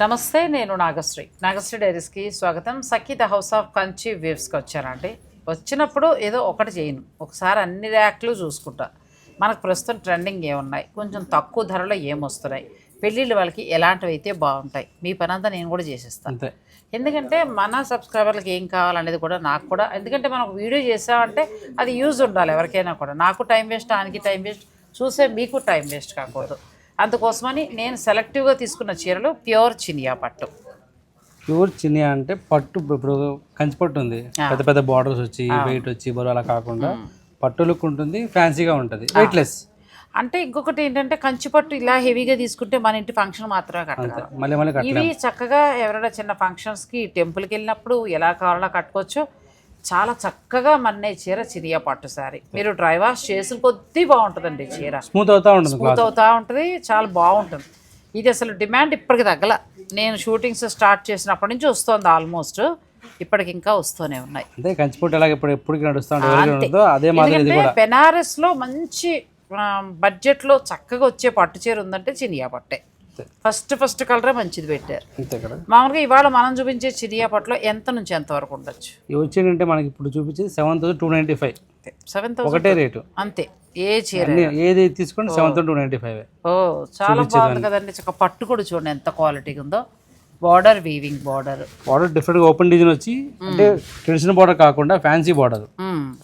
నమస్తే నేను నాగశ్రీ. నాగశ్రీ డైరీస్కి స్వాగతం. Sakhi the house of Kanchi వేవ్స్కి వచ్చానండి వచ్చినప్పుడు ఏదో ఒకటి చేయను. ఒకసారి అన్ని ర్యాక్లు చూసుకుంటా. మనకు ప్రస్తుతం ట్రెండింగ్ ఏమున్నాయి? కొంచెం తక్కువ ధరలో ఏమొస్తున్నాయి పెళ్ళిళ్ళు వాళ్ళకి ఎలాంటివి అయితే బాగుంటాయి? మీ పని అంతా నేను కూడా చేసేస్తాను ఎందుకంటే మన సబ్స్క్రైబర్లకు ఏం కావాలనేది కూడా నాకు కూడా. ఎందుకంటే మనం వీడియో చేసామంటే అది యూజ్ ఉండాలి ఎవరికైనా కూడా. నాకు టైం వేస్ట్ ఆయనకి టైం వేస్ట్. చూసే మీకు టైం వేస్ట్ కాకూడదు. అందుకోసమని నేను సెలెక్టివ్గా తీసుకున్న చీరలు ప్యూర్ చినియా పట్టు. ప్యూర్ చినియా అంటే పట్టు ఇప్పుడు కంచి పట్టు ఉంది. పెద్ద పెద్ద బార్డర్స్ వచ్చి వెయిట్ వచ్చి బరువు అలా కాకుండా పట్టు లుక్ ఉంటుంది ఫ్యాన్సీగా ఉంటుంది. వెయిట్లెస్ అంటే ఇంకొకటి ఏంటంటే కంచి పట్టు ఇలా హెవీగా తీసుకుంటే మన ఇంటి ఫంక్షన్ మాత్రమే కట్టగలం. మళ్ళీ మళ్ళీ కట్ట ఇవి చక్కగా ఎవరైనా చిన్న ఫంక్షన్స్కి టెంపుల్కి వెళ్ళినప్పుడు ఎలా కావాలో కట్టుకోవచ్చు. చాలా చక్కగా మన్నే చీర చిరియా పట్టు సారీ. మీరు డ్రై వాష్ చేసిన కొద్దీ బాగుంటుందండి చీర. స్మూత్ అవుతా ఉంటుంది స్మూత్ అవుతా ఉంటుంది చాలా బాగుంటుంది. ఇది అసలు డిమాండ్ ఇప్పటికి తగ్గల. నేను షూటింగ్స్ స్టార్ట్ చేసినప్పటి నుంచి వస్తుంది ఆల్మోస్ట్. ఇప్పటికి ఇంకా వస్తూనే ఉన్నాయి. అంటే కంచి పట్టు ఎలాగ ఇప్పుడు ఎప్పటికి నడుస్తూ ఉంటుంది ఎవరికి ఉంటుందో అదే మాదిరి బెనారస్లో మంచి బడ్జెట్లో చక్కగా వచ్చే పట్టు చీర ఉందంటే చినియా పట్టే. ఫస్ట్ ఫస్ట్ కలరే మంచిది పెట్టారు. అంతే కదా? మామూలుగా ఇవాళ మనం చూపించే చినియా పట్టులో ఎంత నుంచి ఎంత వరకు ఉండొచ్చు? ఇవి వచ్చేటంటే మనకి ఇప్పుడు చూపించేది seven thousand two ninety five seven ఒకటే రేటు అంతే. ఏ చీర ఏది తీసుకోండి seven thousand two ninety five ఓ చాలా బాగుంది కదండి. చక్క పట్టు కూడా చూడండి ఎంత క్వాలిటీగా ఉందో. Border weaving border. బార్డర్ డిఫరెంట్గా ఓపెన్ డిజైన్ వచ్చి అంటే ట్రెడిషనల్ బార్డర్ కాకుండా ఫ్యాన్సీ బార్డర్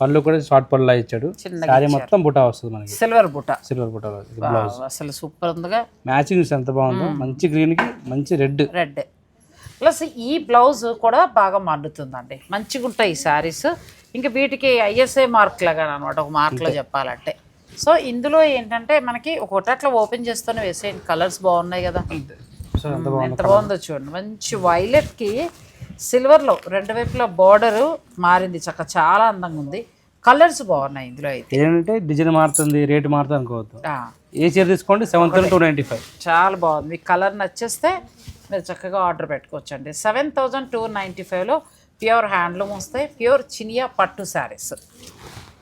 పళ్ళు కూడా షార్ట్ పళ్ళు ఇచ్చాడు. శారీ మొత్తం బుటా వస్తుంది మనకి. సిల్వర్ బుట్ట సిల్వర్ బుటా వావ్, అసలు సూపర్ ఉందిగా. మ్యాచింగ్ ఎంత బాగుందో. మంచి గ్రీన్కి మంచి రెడ్ రెడ్ ప్లస్ ఈ బ్లౌజ్ కూడా బాగా మండుతుందండి మంచిగా ఉంటాయి ఈ శారీస్ ఇంకా వీటికి ఐఎస్ఐ మార్క్ లాగా అనమాట ఒక మార్క్లో చెప్పాలంటే. సో ఇందులో ఏంటంటే మనకి ఒకటి అట్లా ఓపెన్ చేస్తూనే వేసేయండి. కలర్స్ బాగున్నాయి కదా. సో ఎంత బాగుంది ఎంత బాగుందో చూడండి. మంచి వైలెట్కి సిల్వర్లో రెండు వైపులా బార్డర్ మారింది చక్క చాలా అందంగా ఉంది. కలర్స్ బాగున్నాయి ఇందులో అయితే. ఏంటంటే డిజైన్ మారుతుంది రేట్ మారుతుంది అనుకోవద్దు. ఆ, ఏ చీర తీసుకోండి seven thousand two ninety five చాలా బాగుంది. మీకు కలర్ నచ్చేస్తే మీరు చక్కగా ఆర్డర్ పెట్టుకోవచ్చండి. సెవెన్ థౌజండ్ టూ నైంటీ ఫైవ్లో ప్యూర్ హ్యాండ్లూమ్ వస్తాయి ప్యూర్ చినియా పట్టు శారీస్.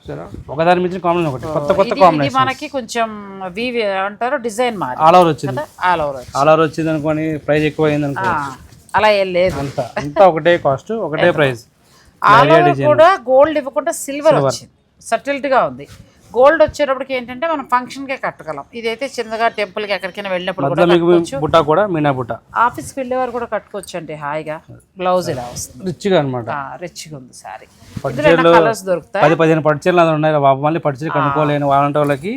సరే ఒకదాని మించిన కాంబినేషన్ ఒకటి కొత్త కొత్త కాంబినేషన్ మనకి కొంచెం వి అంటారు డిజైన్ మారి. ఆల్ ఓవర్ వచ్చింది. ఆల్ ఓవర్ ఆల్ ఓవర్ వచ్చింది అనుకోని ప్రైస్ ఎక్కువ అయింది అనుకో అలా ఏం లేదు. అంత అంతా ఒకటే కాస్ట్ ఒకటే ప్రైస్ ఆల్ ఓవర్ కూడా గోల్డ్ ఇవ్వకుండా సిల్వర్ వచ్చింది. సటిల్ట్గా ఉంది. గోల్డ్ వచ్చేటప్పటికి ఏంటంటే మనం ఫంక్షన్కే కట్టగలం. ఇదైతే చిన్నగా టెంపుల్కి ఎక్కడికైనా వెళ్ళినప్పుడు కూడా మీకు బుట్ట కూడా మీనా బుట్ట. ఆఫీస్కి వెళ్ళేవారు కూడా కట్టుకోవచ్చు అండి హాయిగా. బ్లౌజ్ ఇలా వస్తుంది. రిచ్గా అనమాట రిచ్గా ఉంది సారీ. కలర్స్ దొరుకుతాయి? పది పదిహేను పట్టు చీరలు అది ఉన్నాయి. బాబు మళ్ళీ పట్టు చీర కనుక్కోలేని వాళ్ళంటి వాళ్ళకి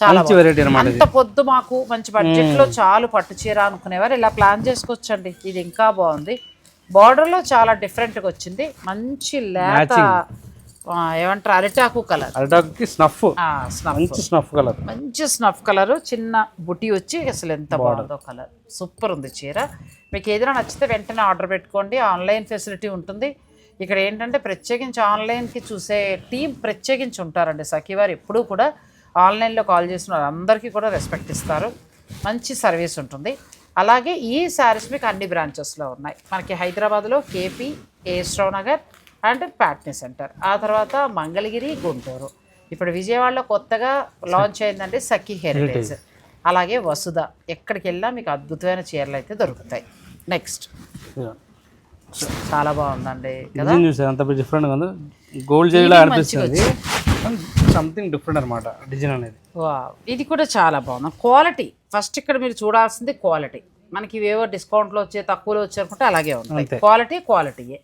చాలా మంచి వెరైటీ అనమాట అంత పొద్దు మాకు మంచి బడ్జెట్లో చాలు పట్టు చీర అనుకునేవారు. ఇలా ప్లాన్ చేసుకోవచ్చండి. ఇది ఇంకా బాగుంది. బార్డర్లో చాలా డిఫరెంట్గా వచ్చింది. మంచి లేత ఏమంటారు? అరిటాకు కలర్. అరటాకి స్నఫ్. మంచి స్నఫ్ కలర్. మంచి స్నఫ్ కలర్ చిన్న బుట్టి వచ్చి అసలు ఎంత బాగుందో. కలర్. సూపర్ ఉంది చీర. మీకు ఏదైనా నచ్చితే వెంటనే ఆర్డర్ పెట్టుకోండి. ఆన్లైన్ ఫెసిలిటీ ఉంటుంది. ఇక్కడ ఏంటంటే ప్రత్యేకించి ఆన్లైన్కి చూసే టీం ప్రత్యేకించి ఉంటారండి. సఖీవారు ఎప్పుడూ కూడా ఆన్లైన్లో కాల్ చేసిన అందరికీ కూడా రెస్పెక్ట్ ఇస్తారు. మంచి సర్వీస్ ఉంటుంది. అలాగే ఈ శారీస్ మీకు అన్ని బ్రాంచెస్లో ఉన్నాయి. మనకి హైదరాబాద్లో కేపీ ఏస్ట్రావ్ నగర్ అండ్ ప్యాట్నీ సెంటర్. ఆ తర్వాత మంగళగిరి గుంటూరు. ఇప్పుడు విజయవాడలో కొత్తగా లాంచ్ అయిందంటే సఖీ హెరిటేజ్. అలాగే వసుధ. ఎక్కడికి వెళ్ళినా మీకు అద్భుతమైన చీరలు అయితే దొరుకుతాయి. నెక్స్ట్. చాలా బాగుందండి కదా? డిజైన్ చూసారు అంత డిఫరెంట్ ఉంది. గోల్డ్ జరీలా అనిపిస్తుంది. సంథింగ్ డిఫరెంట్ అనమాట డిజైన్ అనేది. వావ్. ఇది కూడా చాలా బాగుంది. క్వాలిటీ. ఫస్ట్ ఇక్కడ మీరు చూడాల్సింది క్వాలిటీ. మనకి ఇవేవో డిస్కౌంట్లో వచ్చే తక్కువలో వచ్చే అనుకుంటే అలాగే ఉంటాయి. క్వాలిటీ క్వాలిటీయే.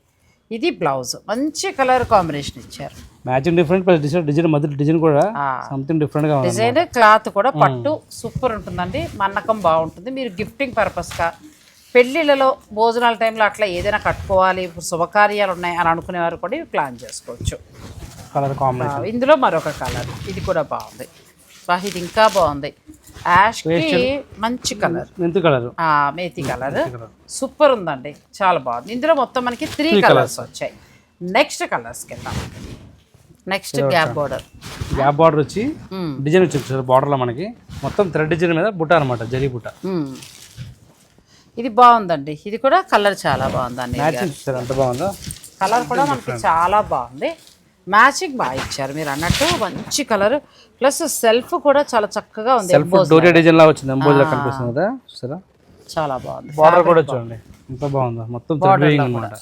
ఇది బ్లౌజ్. మంచి కలర్ కాంబినేషన్ ఇచ్చారు. Matching different plus design design మధ్య డిజైన్ కూడా. సంథింగ్ డిఫరెంట్గా ఉంది డిజైన్ క్లాత్ కూడా పట్టు సూపర్ ఉంటుందండి. మన్నకం బాగుంటుంది. మీరు గిఫ్టింగ్ పర్పస్గా పెళ్ళిళ్ళలో భోజనాల టైంలో అట్లా ఏదైనా కట్టుకోవాలి ఇప్పుడు శుభకార్యాలు ఉన్నాయి అని అనుకునేవారు కూడా ఇవి ప్లాన్ చేసుకోవచ్చు. కలర్ కాంబినేషన్ ఇందులో మరొక కలర్ ఇది కూడా బాగుంది. ఇది ఇంకా బాగుంది. యాష్కి మంచి కలర్. మెంతు కలర్? ఆ, మేతి కలర్. సూపర్ ఉందండి. చాలా బాగుంది. ఇందులో మొత్తం మనకి త్రీ కలర్స్ వచ్చాయి. నెక్స్ట్ కలర్స్ కింద. Next gap border gap border వచ్చి డిజైన్ వచ్చి సార్ బార్డర్లో మనకి. మొత్తం థ్రెడ్ డిజైన్ మీద బుట్ట అనమాట జరీ బుట్ట. ఇది బాగుందండి. ఇది కూడా కలర్ చాలా బాగుందండి మ్యాచింగ్ బాగుందో? కలర్ కూడా మనకి చాలా బాగుంది. మ్యాచింగ్ బాగా ఇచ్చారు మీరు అన్నట్టు. మంచి కలర్. ప్లస్ సెల్ఫ్ కూడా చాలా చక్కగా ఉంది సెల్ఫ్ డోరియా డిజైన్ లా వచ్చింది ఎంబోజ్ లా కనిపిస్తుంది కదా చూసారా? చాలా బాగుంది. బార్డర్ కూడా చూడండి ఎంత బాగుందో. మొత్తం థ్రెడ్ వీవింగ్ అనమాట.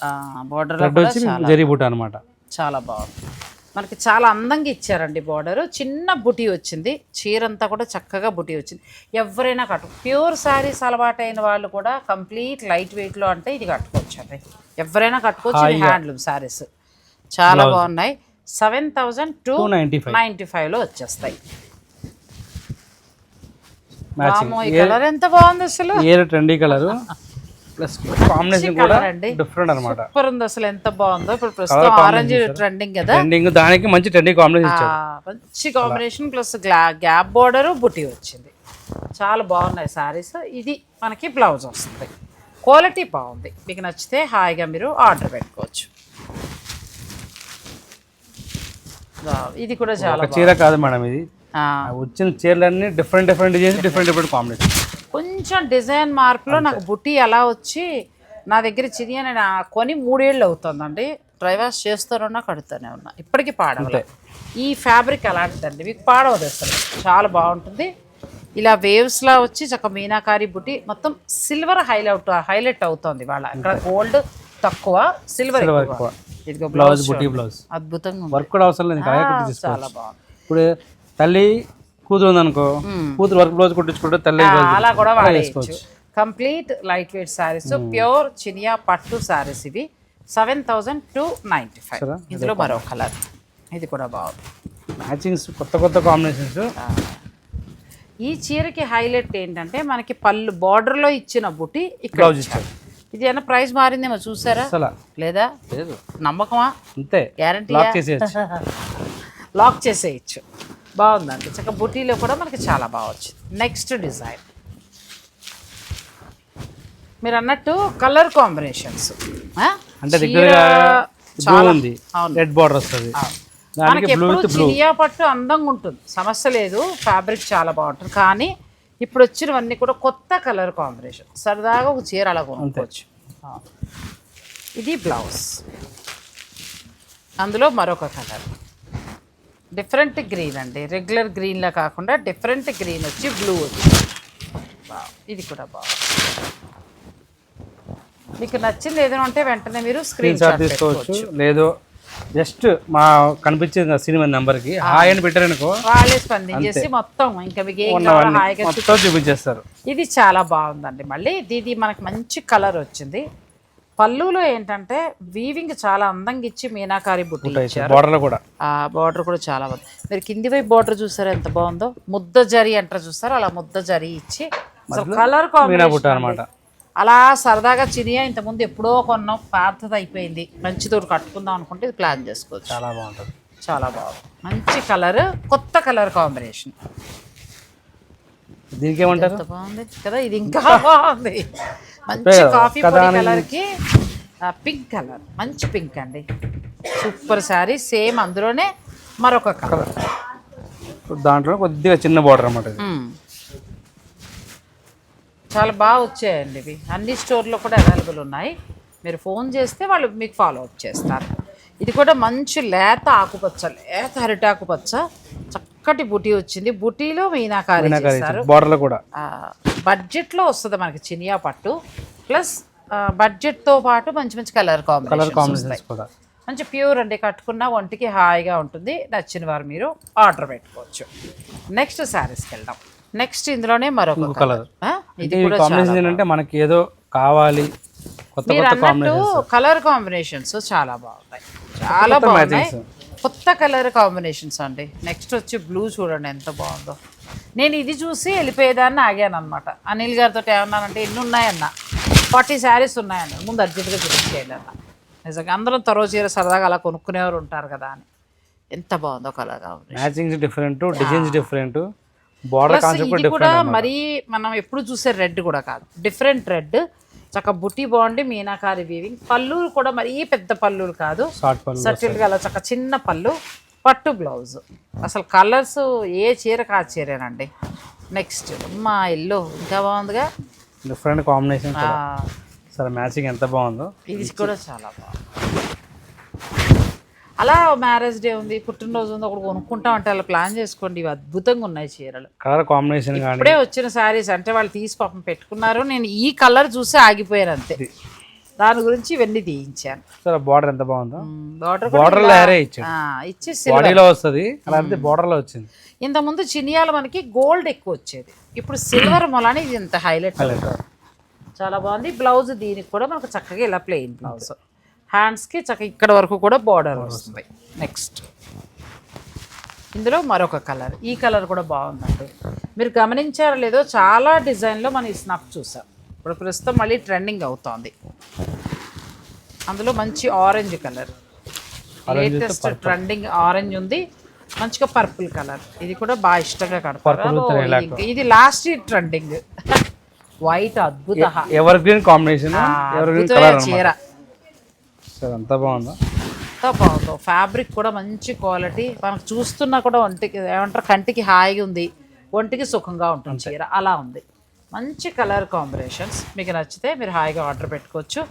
బార్డర్ థ్రెడ్ వచ్చి జరీ బూట అనమాట. చాలా బాగుంది. మనకి చాలా అందంగా ఇచ్చారండి బార్డర్ చిన్న బుటీ వచ్చింది. చీర అంతా కూడా చక్కగా బుటీ వచ్చింది. ఎవరైనా కట్టు ప్యూర్ శారీస్ అలవాటైన వాళ్ళు కూడా కంప్లీట్ లైట్ వెయిట్లో అంటే ఇది కట్టుకోవచ్చు అండి ఎవరైనా కట్టుకోవచ్చు హ్యాండ్లూమ్ శారీస్ చాలా బాగున్నాయి. Seven thousand two ninety five. Ninety ఫైవ్లో వచ్చేస్తాయి. కలర్ ఎంత బాగుంది అసలు. ఏ ట్రెండీ కలర్? ప్లస్ కాంబినేషన్ కూడా డిఫరెంట్ అనమాట సూపర్ ఉంది అసలు ఎంత బాగుందో. ఇప్పుడు ప్రస్తుతం ఆరెంజ్ ట్రెండింగ్ కదా. ట్రెండింగ్ దానికి మంచి ట్రెండింగ్ కాంబినేషన్ ఇచ్చారు. మంచి కాంబినేషన్ ప్లస్ గ్యాప్ బోర్డర్ బుటీ వచ్చింది. చాలా బాగున్నాయి సారీస్ ఇది మనకి బ్లౌజ్ వస్తుంది. క్వాలిటీ బాగుంది. మీకు నచ్చితే హాయిగా మీరు ఆర్డర్ పెట్టుకోవచ్చు వావ్, ఇది కూడా చాలా చీర కాదు మేడం ఇది. వచ్చిన చీరలన్నీ different different designs different different combination కొంచెం డిజైన్ మార్పులో నాకు బుట్టి అలా వచ్చి నా దగ్గర చిరియ నేను కొని మూడేళ్ళు అవుతుందండి. డ్రైవర్స్ చేస్తూనే కడుతూనే ఉన్నా. ఇప్పటికీ పాడవలే. ఈ ఫ్యాబ్రిక్ అలాంటిదండి మీకు పాడవదు అసలు. చాలా బాగుంటుంది. ఇలా వేవ్స్లా వచ్చి చక్క మీనాకారి బుట్టి మొత్తం సిల్వర్ హైలైట్ హైలైట్ అవుతుంది వాళ్ళ. ఇక్కడ గోల్డ్ తక్కువ సిల్వర్ ఎక్కువ. ఇదిగో బ్లౌజ్ బుటీ బ్లౌజ్ అద్భుతంగా వర్క్ కూడా అవసరం లేదు చాలా బాగుంది. ఇప్పుడు తల్లి కూతురు ఉందనుకో కూతురు వర్క్ బ్లౌజ్ కుట్టించుకుంటే తల్లి అలా కూడా వేసుకోవచ్చు. Complete light weight saris pure Chiniya పట్టు శారీస్ ఇవి. Seven thousand two ninety five ఇందులో మరో కలర్ ఇది కూడా బాగుంది. మ్యాచింగ్స్ కొత్త కొత్త కాంబినేషన్స్. ఈ చీరకి హైలైట్ ఏంటంటే మనకి పళ్ళు border లో ఇచ్చిన బుట్టి ఇక్కడ ఇది ఏమైనా ప్రైస్ మారిందేమో చూసారా? అసలు లేదా? లేదు. నమ్మకమా? అంతే. గ్యారంటీ లాక్ చేసేయచ్చు. లాక్ చేసేయచ్చు. బాగుందండి. చక్క బుటీలో కూడా మనకి చాలా బాగా వచ్చింది. నెక్స్ట్ డిజైన్ మీరు అన్నట్టు కలర్ కాంబినేషన్స్ అంటే దగ్గరగా బ్లూ ఉంది. రెడ్ బార్డర్ వస్తుంది. మనకి ఎప్పుడు పట్టు అందంగా ఉంటుంది. సమస్య లేదు. ఫ్యాబ్రిక్ చాలా బాగుంటుంది. కానీ ఇప్పుడు వచ్చినవన్నీ కూడా కొత్త కలర్ కాంబినేషన్. సరదాగా ఒక చీర అలా కొనుక్కోవచ్చు. ఇది బ్లౌజ్. అందులో మరొక కలర్. డిఫరెంట్ గ్రీన్ అండి. రెగ్యులర్ గ్రీన్లా కాకుండా డిఫరెంట్ గ్రీన్ వచ్చి బ్లూ వచ్చి ఇది కూడా బాగుంది. మీకు నచ్చింది ఏదైనా ఉంటే వెంటనే మీరు స్క్రీన్ షాట్ తీసుకోవచ్చు. లేదు జస్ట్ మా కనిపించే సినిమా నెంబర్కి హాయ్ అని పెట్టారనుకో వాళ్ళే స్పందించేసి మొత్తం ఇంకా మీకు ఏం కావాలో ఉన్నవన్నీ హాయిగా మొత్తం చూపించేస్తారు. ఇది చాలా బాగుందండి మళ్ళీ. ఇది మనకి మంచి కలర్ వచ్చింది. పళ్ళులో ఏంటంటే వీవింగ్ చాలా అందంగా ఇచ్చి మీనాకారి బుట్టి ఇచ్చారు. బార్డర్లో కూడా. ఆ బార్డర్ కూడా చాలా బాగుంది. మీరు కింది వైపు బార్డర్ చూసారా ఎంత బాగుందో? ముద్ద జరి అంటారు చూసారా? అలా ముద్ద జరి ఇచ్చి. కలర్ కాంబినేషన్ అనమాట అలా సరదాగా చినియా ఇంతకుముందు ఎప్పుడో కొన్నాం పాతది అయిపోయింది. మంచి తోడు కట్టుకుందాం అనుకుంటే ఇది ప్లాన్ చేసుకోవచ్చు. చాలా బాగుంటుంది. చాలా బాగుంది. మంచి కలర్ కొత్త కలర్ కాంబినేషన్. దీనికి ఏమంటారు బాగుంది కదా ఇది ఇంకా బాగుంది. మంచి కాఫీ పొడి కలర్కి పింక్ కలర్. మంచి పింక్ అండి. సూపర్ శారీ సేమ్ అందులోనే మరొక కలర్. దాంట్లో కొద్దిగా చిన్న బార్డర్ అనమాట ఇది. చాలా బాగా వచ్చాయండి ఇవి. అన్ని స్టోర్లో కూడా అవైలబుల్ ఉన్నాయి. మీరు ఫోన్ చేస్తే వాళ్ళు మీకు ఫాలో అప్ చేస్తారు. ఇది కూడా మంచి లేత ఆకుపచ్చ లేత అరటి ఆకుపచ్చ. చక్కటి బుటీ వచ్చింది. బుటీలో మీనాకారి చేస్తారు బార్డర్లో కూడా. బడ్జెట్లో వస్తుంది మనకి చినియా పట్టు. ప్లస్ బడ్జెట్తో పాటు మంచి మంచి కలర్ కాంబినేషన్ కూడా. మంచి ప్యూర్ అండి. కట్టుకున్న ఒంటికి హాయిగా ఉంటుంది. నచ్చిన వారు మీరు ఆర్డర్ పెట్టుకోవచ్చు. నెక్స్ట్ శారీస్కి వెళ్దాం. నెక్స్ట్ ఇందులోనే మరొక కలర్ కాంబినేషన్ ఏంటంటే మనకి ఏదో కావాలి కొత్త మీరు అన్నట్టు కలర్ కాంబినేషన్స్ చాలా బాగున్నాయి చాలా బాగున్నాయి. కొత్త కలర్ కాంబినేషన్స్ అండి. నెక్స్ట్ వచ్చి బ్లూ చూడండి ఎంత బాగుందో. నేను ఇది చూసి వెళ్ళిపోయేదాన్ని ఆగాను అనమాట అనిల్ గారితో ఏమన్నానంటే ఎన్ని ఉన్నాయన్న ఫార్టీ శారీస్ ఉన్నాయన్న. ముందు అర్జెంటుగా చూపించేయండి అన్న నిజంగా అందరం తరో చీర సరదాగా అలా కొనుక్కునేవారు ఉంటారు కదా అని. ఎంత బాగుందో colour combination matchings different designs different border కూడా మరీ మనం ఎప్పుడు చూసే రెడ్ కూడా కాదు. డిఫరెంట్ రెడ్ చక్క బుట్టి బాగుండి మీనాకారి వీవింగ్ పళ్ళు కూడా మరీ పెద్ద పళ్ళులు కాదు. పళ్ళు సటిల్గా అలా చక్క చిన్న పళ్ళు. పట్టు బ్లౌజ్ అసలు కలర్స్ ఏ చీరకు ఆ చీరేనండి. నెక్స్ట్ మా ఇల్లు ఇంకా బాగుందిగా? డిఫరెంట్ కాంబినేషన్ సరే మ్యాచింగ్ ఎంత బాగుందో. ఇది కూడా చాలా బాగుంది. అలా మ్యారేజ్ డే ఉంది పుట్టినరోజు ఉంది ఒకటి కొనుక్కుంటాం అంటే అలా ప్లాన్ చేసుకోండి. ఇవి అద్భుతంగా ఉన్నాయి చీరలు. కలర్ కాంబినేషన్ ఇప్పుడే వచ్చిన శారీస్ అంటే వాళ్ళు తీసి పాపం పెట్టుకున్నారు. నేను ఈ కలర్ చూసి ఆగిపోయాను అంతే. దాని గురించి ఇవన్నీ తీయించాను. సార్ బార్డర్ ఎంత బాగుందో? బార్డర్ బార్డర్లో. బాడీలో వస్తుంది బార్డర్లో వచ్చింది. ఇంతకుముందు చినియాలు మనకి గోల్డ్ ఎక్కువ వచ్చేది. ఇప్పుడు సిల్వర్ మొలని ఇది ఇంత హైలైట్ చాలా బాగుంది. బ్లౌజ్ దీనికి కూడా మనకు చక్కగా ఇలా ప్లెయిన్ బ్లౌజ్ హ్యాండ్స్కి చక్కగా ఇక్కడ వరకు కూడా బార్డర్ వస్తుంది. నెక్స్ట్. ఇందులో మరొక కలర్. ఈ కలర్ కూడా బాగుందండి. మీరు గమనించారో లేదో చాలా డిజైన్లో మనం ఈ స్నఫ్ చూసాం. ఇప్పుడు ప్రస్తుతం మళ్ళీ ట్రెండింగ్ అవుతోంది. అందులో మంచి orange colour. Latest trending orange ఉంది. మంచిగా పర్పుల్ కలర్. ఇది కూడా బాగా ఇష్టంగా కడతారు ఇది- లాస్ట్ ట్రెండింగ్ వైట్ అద్భుత. Evergreen combination? చీర. సార్ అంత బాగుందో? ఎంత బాగుందో. ఫ్యాబ్రిక్ కూడా మంచి క్వాలిటీ. మనకు చూస్తున్నా కూడా ఒంటికి ఏమంటారు కంటికి హాయిగా ఉంది. ఒంటికి సుఖంగా ఉంటుంది చీర. అలా ఉంది. మంచి కలర్ కాంబినేషన్స్. మీకు నచ్చితే మీరు హాయిగా ఆర్డర్ పెట్టుకోవచ్చు.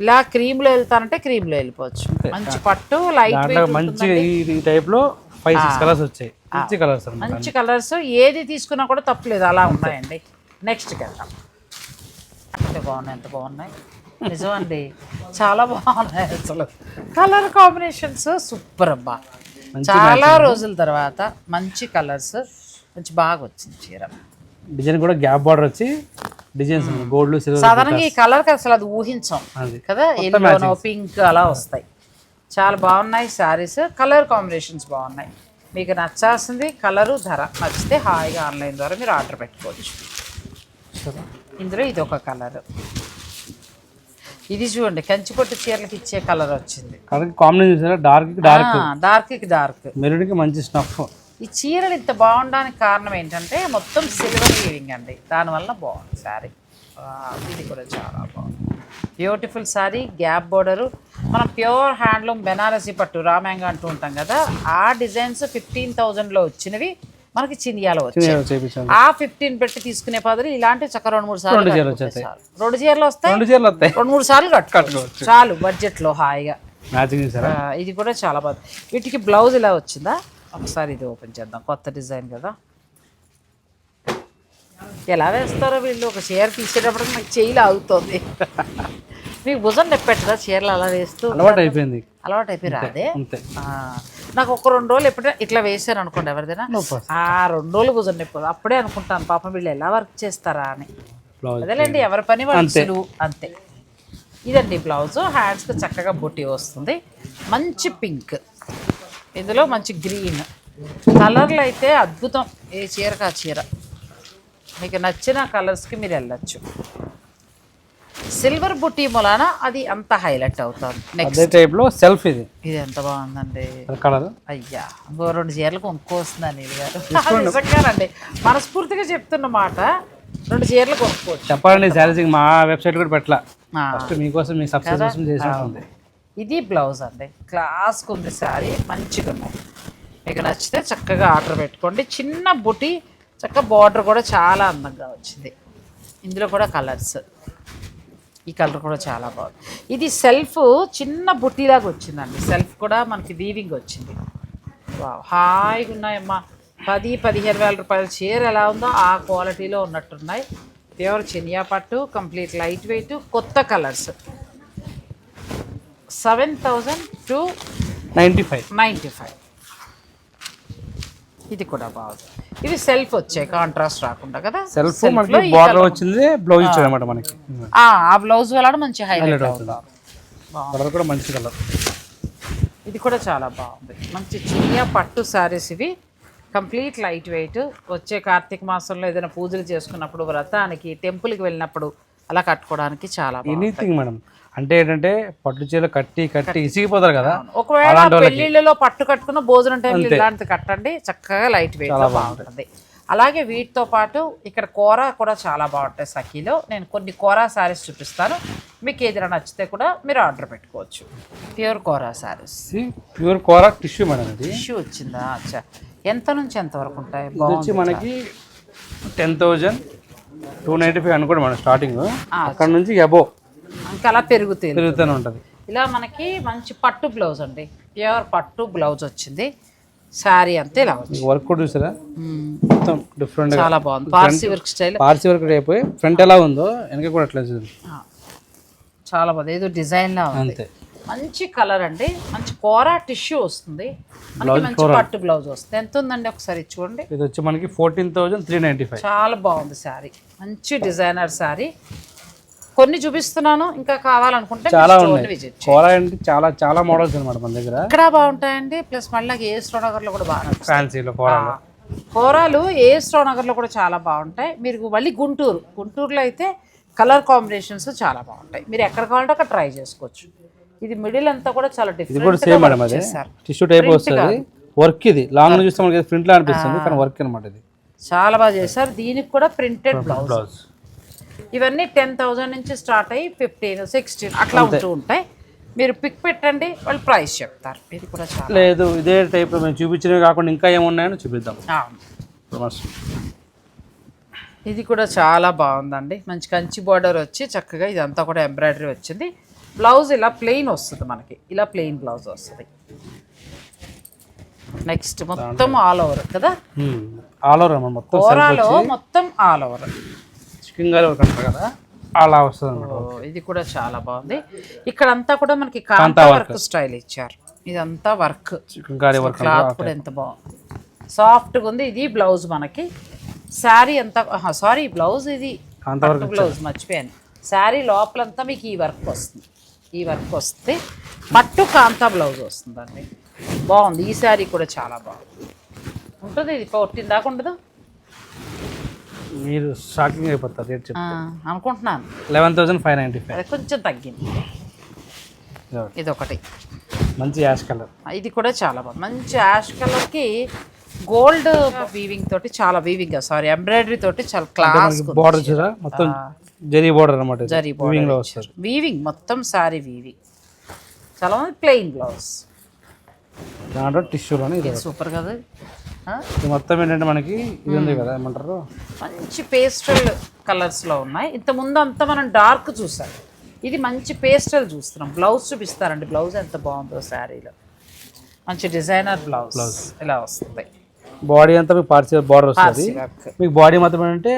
ఇలా క్రీమ్లో వెళ్తానంటే క్రీమ్లో వెళ్ళిపోవచ్చు. మంచి పట్టు లైట్ మంచి ఈ టైప్లో ఫైవ్ సిక్స్ కలర్స్ వచ్చాయి. మంచి కలర్స్ మంచి కలర్స్ ఏది తీసుకున్నా కూడా తప్పలేదు. అలా ఉన్నాయండి. నెక్స్ట్కి వెళ్దాం. ఎంత బాగున్నాయి ఎంత బాగున్నాయి. నిజం అండి చాలా బాగున్నాయి అసలు. కలర్ కాంబినేషన్స్ సూపర్ అబ్బా. చాలా రోజుల తర్వాత మంచి కలర్స్ మంచి బాగా వచ్చింది చీర. డిజైన్ కూడా గ్యాప్ బార్డర్ వచ్చి డిజైన్స్ గోల్డ్ సాధారణంగా ఈ కలర్కి అసలు అది ఊహించాం. కదా? ఎల్లోనో పింక్ అలా వస్తాయి. చాలా బాగున్నాయి శారీస్ కలర్ కాంబినేషన్స్ బాగున్నాయి. మీకు నచ్చాల్సింది కలరు ధర. నచ్చితే హాయిగా ఆన్లైన్ ద్వారా మీరు ఆర్డర్ పెట్టుకోవచ్చు. ఇందులో ఇది ఒక కలర్ ఇది చూడండి కంచిపట్టు చీరలకు ఇచ్చే కలర్ వచ్చింది. కాంబినేషన్ డార్క్ డార్క్ డార్క్ మెరూన్కి మంచి స్నఫ్ ఈ చీరలు ఇంత బాగుండడానికి కారణం ఏంటంటే మొత్తం సిల్వర్ వీవింగ్ అండి. దానివల్ల బాగుంది శారీ. ఇది కూడా చాలా బాగుంది. బ్యూటిఫుల్ శారీ గ్యాప్ బోర్డరు మనం ప్యూర్ హ్యాండ్లూమ్ బెనారసీ పట్టు రామ్యాంగ అంటూ ఉంటాం కదా ఆ డిజైన్స్ ఫిఫ్టీన్ థౌజండ్లో వచ్చినవి. మనకి చినియాలో వచ్చాయి. ఆ ఫిఫ్టీన్ పెట్టి తీసుకునే బదులు ఇలాంటి చక్క రెండు మూడు సార్లు రెండు చీరలు వస్తాయి రెండు చీరలు వస్తాయి. రెండు మూడు సార్లు కట్టుకోవచ్చు. చాలు బడ్జెట్లో హాయిగా. మ్యాచింగ్ చేశారా? ఆ, ఇది కూడా చాలా బాగుంది. వీటికి బ్లౌజ్ ఇలా వచ్చిందా? ఒకసారి ఇది ఓపెన్ చేద్దాం. కొత్త డిజైన్ కదా. ఎలా వేస్తారో వీళ్ళు? ఒక చీర తీసేటప్పుడు నాకు చెయ్యి లాగుతుంది. మీకు భుజం నెప్పెట్టదా చీరలు అలా వేస్తూ? అలవాటు అయిపోయింది. అలవాటు అయిపోయి రాదే. నాకు ఒక రెండు రోజులు ఎప్పుడైనా ఇట్లా వేసాను అనుకోండి ఎవరిదైనా ఆ రెండు రోజులు నొప్పి అప్పుడే అనుకుంటాను పాపం వీళ్ళు ఎలా వర్క్ చేస్తారా అని. అదేలేండి ఎవరి పని వాళ్ళు అంతే. ఇదండి బ్లౌజ్. హ్యాండ్స్కి చక్కగా బుట్టి వస్తుంది. మంచి పింక్. ఇందులో మంచి గ్రీన్. కలర్లు అయితే అద్భుతం. ఏ చీరకు ఆ చీర. మీకు నచ్చిన కలర్స్కి మీరు వెళ్ళచ్చు. సిల్వర్ బుట్టి మూలాన అది అంత హైలైట్ అవుతుంది నెక్స్ట్ అదే టైప్లో సెల్ఫ్ ఇది. ఇది ఎంత బాగుందండి. కలర్ అయ్యా ఇంకో రెండు చీరలు కొనుక్కోవస్తుందండి ఇది గారు. నిజంగానండి. మనస్ఫూర్తిగా చెప్తున్న మాట రెండు చీరలు కొనుక్కోవచ్చు. చెప్పాలండి శారీస్ మా వెబ్సైట్ కూడా పెట్టలా. ఫస్ట్ మీకోసం మీ సబ్స్క్రిప్షన్ చేసినట్టుంది. ఇది బ్లౌజ్ అండి. క్లాస్కి ఉంది శారీ మంచిగా ఉన్నాయి. మీకు నచ్చితే చక్కగా ఆర్డర్ పెట్టుకోండి. చిన్న బుటి చక్క బార్డర్ కూడా చాలా అందంగా వచ్చింది. ఇందులో కూడా కలర్స్ ఈ కలర్ కూడా చాలా బాగుంది. ఇది సెల్ఫ్ చిన్న బుట్టిలాగా వచ్చిందండి. సెల్ఫ్ కూడా మనకి వీవింగ్ వచ్చింది. హాయిగా ఉన్నాయమ్మా. పది పదిహేను వేల రూపాయల చీర ఎలా ఉందో ఆ క్వాలిటీలో ఉన్నట్టున్నాయి. ప్యూర్ చినియా పట్టు కంప్లీట్ లైట్ వెయిట్ కొత్త colours. Seven thousand two ninety five. Ninety five. ఇది కూడా బాగుంది. ఇది సెల్ఫ్ వచ్చాయి కాంట్రాస్ట్ రాకుండా కదా? సెల్ఫ్ మనకి బార్డర్ వచ్చింది బ్లౌజ్ అనమాట మనకి. ఆ, ఆ బ్లౌజ్ వల్ల మంచి హైలైట్ అవుతుంది. కలర్ కూడా మంచి కలర్ ఇది కూడా చాలా బాగుంది. మంచి చిన్న పట్టు శారీస్ ఇవి. కంప్లీట్ లైట్ వెయిట్ వచ్చే కార్తీక మాసంలో ఏదైనా పూజలు చేసుకున్నప్పుడు వ్రతానికి టెంపుల్కి వెళ్ళినప్పుడు అలా కట్టుకోవడానికి చాలా ఎనీథింగ్ మేడం అంటే ఏంటంటే పట్టు చీరలు కట్టి కట్టి ఇసిగిపోతారు కదా. ఒకవేళ పెళ్ళిళ్ళలో పట్టు కట్టుకున్న భోజనం టైంలో ఇలాంటిది కట్టండి చక్కగా లైట్ వెయిట్ బాగుంటుంది. అలాగే వీటితో పాటు ఇక్కడ కూర కూడా చాలా బాగుంటాయి సఖీలో. నేను కొన్ని కోరా శారీస్ చూపిస్తాను. మీకు ఏదైనా నచ్చితే కూడా మీరు ఆర్డర్ పెట్టుకోవచ్చు. Pure kora saris pure kora tissue madam issue వచ్చిందా? అచ్చా. ఎంత నుంచి ఎంత వరకు ఉంటాయి? వచ్చి మనకి ten thousand two ninety five అనుకోండి మనం స్టార్టింగ్ అక్కడ నుంచి అబో ఇంకా అలా పెరుగుతుంది పెరుగుతూనే ఉంటుంది. ఇలా మనకి మంచి పట్టు బ్లౌజ్ అండి. ప్యూర్ పట్టు బ్లౌజ్ వచ్చింది. శారీ అంతే ఇలా వచ్చింది. వర్క్ కూడా చూసారా. మొత్తం డిఫరెంట్ చాలా బాగుంది. Parsi work style. Parsi work అయిపోయి ఫ్రంట్ ఎలా ఉందో వెనక కూడా అట్లా చూడండి చాలా బాగుంది. ఏదో డిజైన్ లా ఉంది. మంచి కలర్ అండి. మంచి కోరా టిష్యూ వస్తుంది. మనకి మంచి పట్టు బ్లౌజ్ వస్తుంది. ఎంత ఉందండి ఒకసారి చూడండి. ఇది వచ్చి మనకి fourteen thousand three ninety five చాలా బాగుంది శారీ మంచి డిజైనర్ శారీ కొన్ని చూపిస్తున్నాను ఇంకా కావాలనుకుంటే చాలా ఉన్నాయి. అంటే చాలా చాలా మోడల్స్ అనమాట మన దగ్గర. ఇక్కడ బాగుంటాయండి ప్లస్ మళ్ళీ ఏ స్టోర్ నగర్లో కూడా బాగా. ఫ్యాన్సీలో కోరా కూరలు ఏ స్టోర్ నగర్లో కూడా చాలా బాగుంటాయి. మీరు మళ్ళీ గుంటూరు గుంటూరులో అయితే కలర్ కాంబినేషన్స్ చాలా బాగుంటాయి. మీరు ఎక్కడ కావాలంటే అక్కడ ట్రై చేసుకోవచ్చు. ఇది మిడిల్ అంతా కూడా చాలా కూడా డిఫరెంట్ సేమ్ మేడం అది. చేశారు. టిష్యూ టైప్ వస్తుంది. వర్క్ ఇది. లాంగ్ చూస్తే మనకి ప్రింట్ లా అనిపిస్తుంది కానీ వర్క్ అనమాట ఇది. చాలా బాగా చేశారు. దీనికి కూడా ప్రింటెడ్ బ్లౌజ్ ఇవన్నీ టెన్ థౌజండ్ నుంచి స్టార్ట్ అయ్యి ఫిఫ్టీన్ సిక్స్టీన్ అట్లా ఉంటూ ఉంటాయి. మీరు పిక్ పెట్టండి వాళ్ళు ప్రైస్ చెప్తారు. ఇది కూడా చాలా లేదు ఇదే టైప్ మేము చూపించినవి కాకుండా ఇంకా ఏమున్నాయని చూపిద్దాం. ఇది కూడా చాలా బాగుందండి. మంచి కంచి బార్డర్ వచ్చి చక్కగా ఇదంతా కూడా ఎంబ్రాయిడరీ వచ్చింది. బ్లౌజ్ ఇలా ప్లెయిన్ వస్తుంది మనకి. ఇలా ప్లెయిన్ బ్లౌజ్ వస్తుంది. నెక్స్ట్ మొత్తం ఆల్ ఓవర్ కదా. ఆల్ ఓవర్ అన్నమాట మొత్తం మొత్తం ఆల్ ఓవర్ అంటారు కదా? అలా వస్తుంది అనమాట ఇది కూడా చాలా బాగుంది. ఇక్కడ అంతా కూడా మనకి కాంతా వర్క్. స్టైల్ ఇచ్చారు. ఇదంతా వర్క్. వర్క్ క్లాత్ కూడా ఎంత బాగుంది సాఫ్ట్గా ఉంది. ఇది బ్లౌజ్ మనకి. శారీ అంతా సారీ బ్లౌజ్ ఇది. బ్లౌజ్ మర్చిపోయాను. శారీ లోపలంతా మీకు ఈ వర్క్ వస్తుంది. ఈ వర్క్ వస్తే పట్టు కాంతా బ్లౌజ్ వస్తుందండి. బాగుంది. ఈ శారీ కూడా చాలా బాగుంది. ఉంటుంది ఇది? ఫోర్టీన్ దాకా ఉండదు? మీరు షాకింగ్ అయిపోతారు రేట్ ఆ, అనుకుంటున్నాను. Eleven thousand five ninety five అది కొంచెం తగ్గింది. ఇది ఒకటి మంచి యాష్ కలర్. ఇది కూడా చాలా బాగుంది. మంచి యాష్ కలర్కి గోల్డ్ వీవింగ్ తోటి చాలా వీవింగ్ సారీ ఎంబ్రాయిడరీ తోటి చాలా క్లాస్ బార్డర్ చూసారా మొత్తం జరీ బార్డర్ అనమాట జరీ Weaving లో వస్తుంది వీవింగ్ మొత్తం సారీ వీవింగ్ చాలా మంది ప్లెయిన్ బ్లౌజ్ దాంట్లో టిష్యూలోనే ఇది సూపర్ కదా? ఇది మొత్తం ఏంటంటే మనకి ఇది ఉంది కదా ఏమంటారు? మంచి పేస్టల్ కలర్స్లో ఉన్నాయి. ఇంత ముందు అంతా మనం డార్క్ చూసాం. ఇది మంచి పేస్టల్ చూస్తున్నాం. బ్లౌజ్ చూపిస్తారండి. బ్లౌజ్ ఎంత బాగుందో శారీలో. మంచి డిజైనర్ బ్లౌజ్. ఇలా వస్తుంది. బాడీ అంతా మీకు పార్సీ బార్డర్ వస్తుంది. మీకు బాడీ మాత్రం అంటే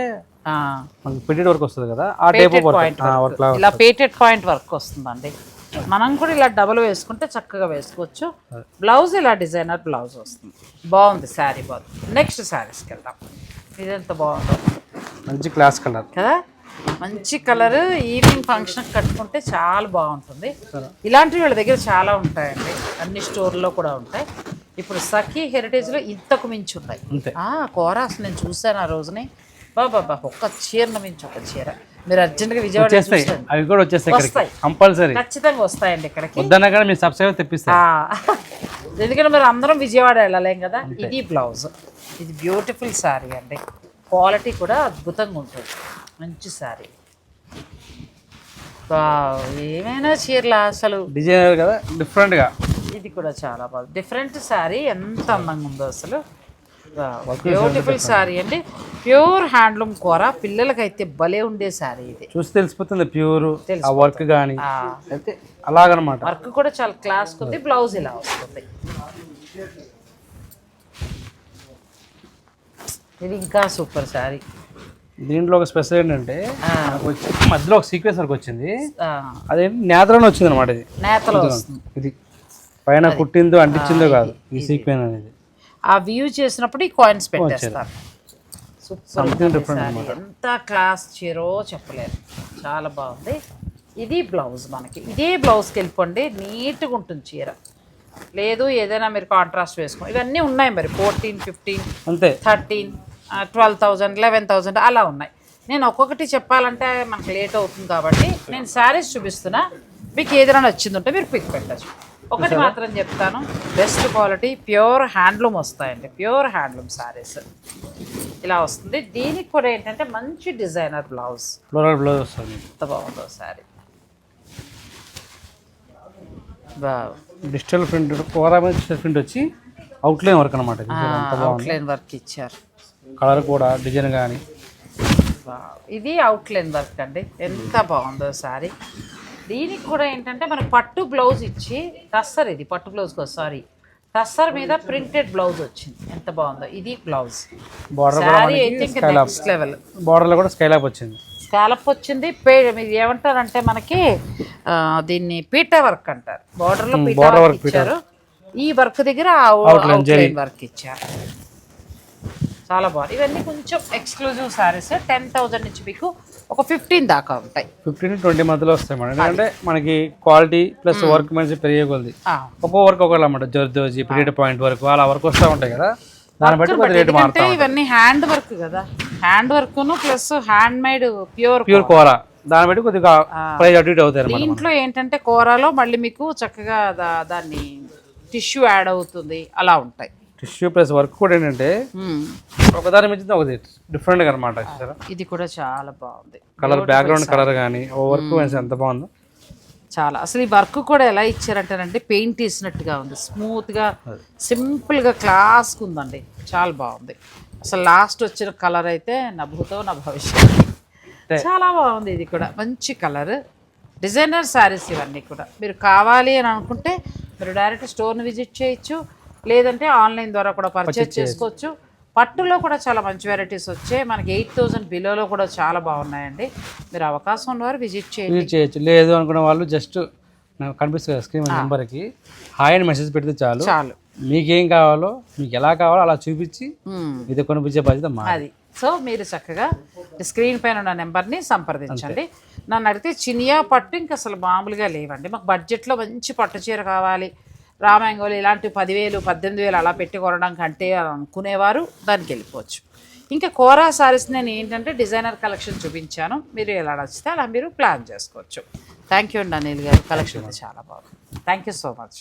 మనకి పెట్టి వర్క్ వస్తుంది కదా ఆ టైప్ వర్క్ ఇలా పేటెడ్ పాయింట్ వర్క్ వస్తుందండి. మనం కూడా ఇలా డబుల్ వేసుకుంటే చక్కగా వేసుకోవచ్చు. బ్లౌజ్ ఇలా డిజైనర్ బ్లౌజ్ వస్తుంది. బాగుంది శారీ బాగుంది. నెక్స్ట్ శారీస్కి వెళ్దాం. ఇదెంత బాగుందో. మంచి క్లాస్ కలర్ కదా? మంచి కలర్ ఈవినింగ్ ఫంక్షన్ కట్టుకుంటే చాలా బాగుంటుంది. ఇలాంటివి వాళ్ళ దగ్గర చాలా ఉంటాయండి. అన్ని స్టోర్లో కూడా ఉంటాయి. ఇప్పుడు సఖీ హెరిటేజ్లో ఇంతకు మించి ఉన్నాయి. అంతే. ఆ కూర అసలు నేను చూశాను ఆ రోజుని. బాబా ఒక్క చీరను మించి ఒక చీర. మీరు అర్జెంట్గా విజయవాడ వచ్చేస్తాయి. అవి కూడా వచ్చేస్తాయి వస్తాయి. కంపల్సరీ. ఖచ్చితంగా వస్తాయండి ఇక్కడికి. వద్దన్నా కానీ మీరు సబ్స్క్రైబర్ తెప్పిస్తారు ఆ, ఎందుకంటే మరి అందరం విజయవాడ వెళ్ళలేం కదా? ఇది బ్లౌజ్. ఇది బ్యూటిఫుల్ శారీ అండి. క్వాలిటీ కూడా అద్భుతంగా ఉంటుంది. మంచి శారీ ఏమైనా చీరలా అసలు? డిజైనర్ కదా డిఫరెంట్గా. ఇది కూడా చాలా బాగుంది. డిఫరెంట్ శారీ ఎంత అందంగా ఉందో అసలు. బ్యూటిఫుల్ శారీ అండి. ప్యూర్ హ్యాండ్లూమ్ కూర. పిల్లలకైతే భలే ఉండే శారీ ఇది. చూసి తెలిసిపోతుంది ప్యూర్ ఆ వర్క్ కానీ అలాగనమాట. వర్క్ కూడా చాలా క్లాస్ ఉంది బ్లౌజ్ ఇలా వస్తుంది. ఇది ఇంకా సూపర్ శారీ దీంట్లో ఒక స్పెషల్ ఏంటంటే మధ్యలో ఒక సీక్వెన్స్ వర్క్ వచ్చింది. ఆ, అదేంటి? నేతలోనే వచ్చింది అనమాట ఇది నేతలో ఇది. పైన కుట్టిందో అంటించిందో కాదు. ఈ సీక్వెన్స్ అనేది. ఆ వ్యూ చేసినప్పుడు ఈ కాయిన్స్ పెట్టేస్తారు. సూపర్ ఎంత క్లాస్ చీరో చెప్పలేరు చాలా బాగుంది. ఇది బ్లౌజ్ మనకి. ఇదే బ్లౌజ్కి వెళ్ళిపోండి. నీట్గా ఉంటుంది చీర. లేదు ఏదైనా మీరు కాంట్రాస్ట్ వేసుకో ఇవన్నీ ఉన్నాయి మరి. ఫోర్టీన్ ఫిఫ్టీన్ అంతే. Thirteen twelve thousand eleven thousand అలా ఉన్నాయి. నేను ఒక్కొక్కటి చెప్పాలంటే మనకు లేట్ అవుతుంది కాబట్టి నేను శారీస్ చూపిస్తున్నా. మీకు ఏదైనా నచ్చింది ఉంటే మీరు పిక్ పెట్టచ్చు. ఒకటి మాత్రం చెప్తాను. బెస్ట్ క్వాలిటీ ప్యూర్ హ్యాండ్లూమ్ వస్తాయండి. ప్యూర్ హ్యాండ్లూమ్ శారీస్ ఇలా వస్తుంది. దీనికి కూడా ఏంటంటే మంచి డిజైనర్ బ్లౌజ్ ఫ్లోరల్ బ్లౌజ్ వస్తుంది. ఎంత బాగుందో శారీ డిజిటల్ ప్రింట్ కోరా మీద డిజిటల్ ప్రింట్ వచ్చి అవుట్లైన్ వర్క్ అనమాట అవుట్లైన్ వర్క్ ఇచ్చారు. కలర్ కూడా డిజైన్ కానీ. ఇది అవుట్లైన్ వర్క్ అండి. ఎంత బాగుందో సారీ దీనికి కూడా ఏంటంటే మనకు పట్టు బ్లౌజ్ ఇచ్చి టస్సర్ ఇది పట్టు బ్లౌజ్ కోసం సారీ. టస్సర్ మీద ప్రింటెడ్ బ్లౌజ్ వచ్చింది. ఎంత బాగుందో. ఇది బ్లౌజ్. బార్డర్ అయితే ఇంకా నెక్స్ట్ లెవెల్ బార్డర్లో కూడా స్కైలాప్ వచ్చింది. స్కాలప్ వచ్చింది. పే మీరు ఏమంటారంటే మనకి దీన్ని పీటా వర్క్ అంటారు. బార్డర్లో పీటా border వర్క్ ఇచ్చారు. ఈ వర్క్ దగ్గర వర్క్ ఇచ్చారు. చాలా బాగుంది. ఇవన్నీ కొంచెం ఎక్స్క్లూజివ్ సారీస్ టెన్ థౌజండ్ నుంచి మీకు ఒక ఫిఫ్టీన్ దాకా ఉంటాయి. ఫిఫ్టీన్ ట్వంటీ మధ్యలో వస్తాయి మేడం. ఎందుకంటే మనకి క్వాలిటీ ప్లస్ వర్క్ మంచి పెరిగే కొద్ది ఒక్కో వర్క్ ఒకళ్ళు అన్నమాట. జర్దోజీ పీరియడ్ పాయింట్ వరకు అలా వర్క్ వస్తూ ఉంటాయి కదా. దాన్ని బట్టి రేటు ఎందుకంటే మారుతాం ఇవన్నీ హ్యాండ్ వర్క్ కదా. Hand work plus hand made pure pure కూర దాన్ని బట్టి కొద్దిగా ప్రైస్ అటు ఇటు అవుతాయి దీంట్లో ఏంటంటే కూరలో మళ్ళీ మీకు చక్కగా దాన్ని టిష్యూ యాడ్ అవుతుంది. అలా ఉంటాయి. టిష్యూ ప్లస్ వర్క్ కూడా ఏంటంటే. ఒకదాని మించింది ఒకటి డిఫరెంట్గా అనమాట చూసారా ఇది కూడా చాలా బాగుంది. కలర్ బ్యాక్గ్రౌండ్ కలర్ కానీ ఓ వర్క్ ఎంత బాగుందో. చాలా. అసలు ఈ వర్క్ కూడా ఎలా ఇచ్చారంటేనంటే పెయింట్ వేసినట్టుగా ఉంది. స్మూత్గా సింపుల్గా క్లాస్గా ఉందండి. చాలా బాగుంది. అసలు లాస్ట్ వచ్చిన కలర్ అయితే నభూతో నా భవిష్యత్ చాలా బాగుంది ఇది కూడా. మంచి కలర్. డిజైనర్ శారీస్ ఇవన్నీ కూడా. మీరు కావాలి అని అనుకుంటే మీరు డైరెక్ట్ స్టోర్ని విజిట్ చేయొచ్చు. లేదంటే ఆన్లైన్ ద్వారా కూడా పర్చేస్ చేసుకోవచ్చు. పట్టులో కూడా చాలా మంచి వెరైటీస్ వచ్చాయి. మనకి ఎయిట్ థౌజండ్ బిలోలో కూడా చాలా బాగున్నాయండి. మీరు అవకాశం ఉన్నవారు విజిట్ చేయండి. యూజ్ చేయొచ్చు. లేదు అనుకున్న వాళ్ళు జస్ట్ నాకు కనిపిస్తుంది స్క్రీన్ నెంబర్కి హాయ్ అని మెసేజ్ పెడితే చాలు. చాలు. మీకేం కావాలో మీకు ఎలా కావాలో అలా చూపించి. ఇది కొనిపించే బాధ్యత అది. సో మీరు చక్కగా స్క్రీన్ పైన ఉన్న నెంబర్ని సంప్రదించండి. నన్ను అడిగితే చినియా పట్టు ఇంకా అసలు మామూలుగా లేవండి. మాకు బడ్జెట్లో మంచి పట్టు చీర కావాలి. రామాంగోలు ఇలాంటి పదివేలు పద్దెనిమిది వేలు అలా పెట్టి కొనడం కంటే అని అనుకునేవారు దానికి వెళ్ళిపోవచ్చు. ఇంకా కోరా సారీస్ నేను ఏంటంటే డిజైనర్ కలెక్షన్ చూపించాను. మీరు ఎలా నచ్చితే అలా మీరు ప్లాన్ చేసుకోవచ్చు. థ్యాంక్ యూ అండి అనిల్ గారు. కలెక్షన్ చాలా బాగుంది. Thank you so much.